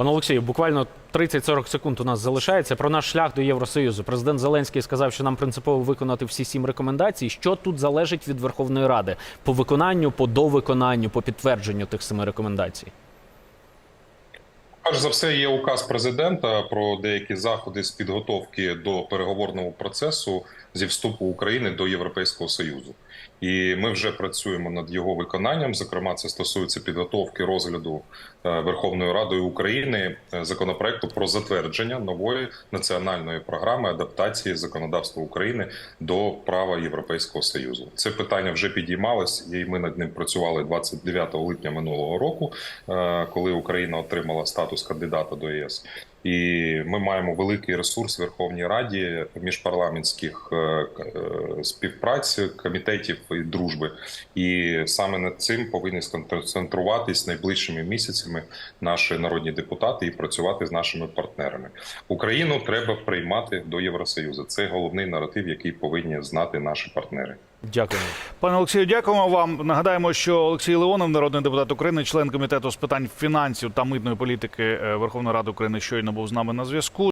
Пане Олексію, буквально 30-40 секунд у нас залишається про наш шлях до Євросоюзу. Президент Зеленський сказав, що нам принципово виконати всі сім рекомендацій. Що тут залежить від Верховної Ради по виконанню, по довиконанню, по підтвердженню тих семи рекомендацій? Перш за все, є указ президента про деякі заходи з підготовки до переговорного процесу зі вступу України до Європейського союзу, і ми вже працюємо над його виконанням. Зокрема, це стосується підготовки розгляду е, Верховною Радою України е, законопроекту про затвердження нової національної програми адаптації законодавства України до права Європейського союзу. Це питання вже підіймалось, і ми над ним працювали 29 липня минулого року, е, коли Україна отримала статус кандидата до ЄС. І ми маємо великий ресурс в Верховній Раді міжпарламентських е, е, співпраць, комітетів і дружби. І саме над цим повинні сконцентруватись найближчими місяцями наші народні депутати і працювати з нашими партнерами. Україну треба приймати до Євросоюзу. Це головний наратив, який повинні знати наші партнери. Дякую. Пане Олексію, дякуємо вам. Нагадаємо, що Олексій Леонов, народний депутат України, член комітету з питань фінансів та митної політики е, Верховної Ради України, щойно був з нами на зв'язку.